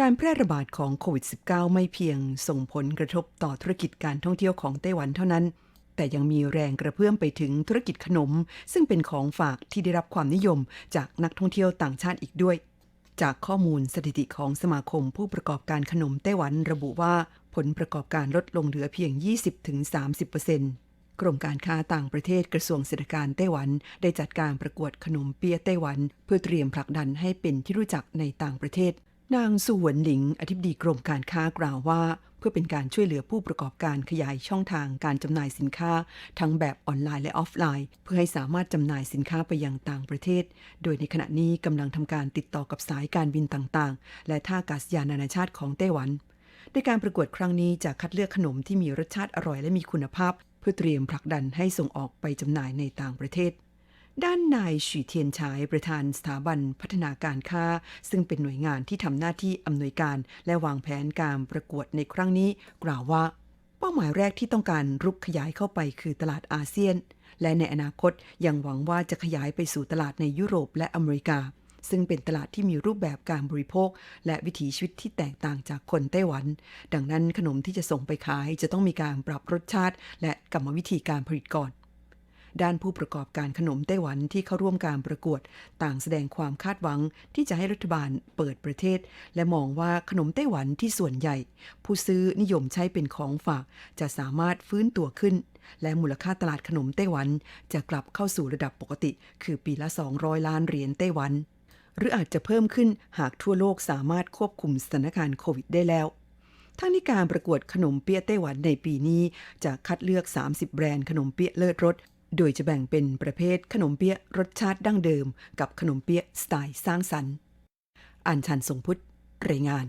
การแพร่ระบาดของโควิด -19 ไม่เพียงส่งผลกระทบต่อธุรกิจการท่องเที่ยวของไต้หวันเท่านั้น แต่ยังมีแรงกระเพื่อมไปถึงธุรกิจขนม ซึ่งเป็นของฝากที่ได้รับความนิยมจากนักท่องเที่ยวต่างชาติอีกด้วย จากข้อมูลสถิติของสมาคมผู้ประกอบการขนมไต้หวันระบุว่า ผลประกอบการลดลงเหลือเพียง 20-30%กรมการค้าต่างประเทศกระทรวงเศรษฐการไต้หวัน ได้จัดการประกวดขนมเปี๊ยะไต้หวัน เพื่อเตรียมผลักดันให้เป็นที่รู้จักในต่างประเทศ นางสุวนหลิง อธิบดีกรมการค้ากล่าวว่า เพื่อเป็นการช่วยเหลือผู้ประกอบการขยายช่องทางการจำหน่ายสินค้า ทั้งแบบออนไลน์และออฟไลน์ เพื่อให้สามารถจำหน่ายสินค้าไปยังต่างประเทศ โดยในขณะนี้กำลังทำการติดต่อกับสายการบินต่างๆ และท่าอากาศยานนานาชาติของไต้หวันในการประกวดครั้งนี้จะคัดเลือกขนมที่มีรสชาติอร่อยและมีคุณภาพ เพื่อเตรียมผลักดันให้ส่งออกไปจำหน่ายในต่างประเทศ ด้านนายฉีเทียนฉายประธานสถาบันพัฒนาการค้า ซึ่งเป็นหน่วยงานที่ทำหน้าที่อำนวยการและวางแผนการประกวดในครั้งนี้ กล่าวว่า เป้าหมายแรกที่ต้องการรุกขยายเข้าไปคือตลาดอาเซียน และในอนาคตยังหวังว่าจะขยายไปสู่ตลาดในยุโรปและอเมริกา ซึ่งเป็นตลาดที่มีรูปแบบการบริโภค และวิถีชีวิตที่แตกต่างจากคนไต้หวัน ดังนั้นขนมที่จะส่งไปขายจะต้องมีการปรับรสชาติ และกรรมวิธีการผลิตก่อน ด้านผู้ประกอบการขนมไต้หวันที่เข้าร่วมการประกวด ต่างแสดงความคาดหวังที่จะให้รัฐบาลเปิดประเทศ และมองว่าขนมไต้หวันที่ส่วนใหญ่ ผู้ซื้อนิยมใช้เป็นของฝาก จะสามารถฟื้นตัวขึ้น และมูลค่าตลาดขนมไต้หวัน จะกลับเข้าสู่ระดับปกติ คือปีละ 200 ล้านเหรียญไต้หวัน หรืออาจจะเพิ่มขึ้นหากทั่วโลกสามารถควบคุมสถานการณ์โควิดได้แล้วทั้งนี้การประกวดขนมเปี๊ยะไต้หวันในปีนี้ จะคัดเลือก 30 แบรนด์ขนมเปี๊ยะเลิศรส โดยจะแบ่งเป็นประเภทขนมเปี๊ยะรสชาติดั้งเดิม กับขนมเปี๊ยะสไตล์สร้างสรรค์ อัญชันทรงพุทธรายงาน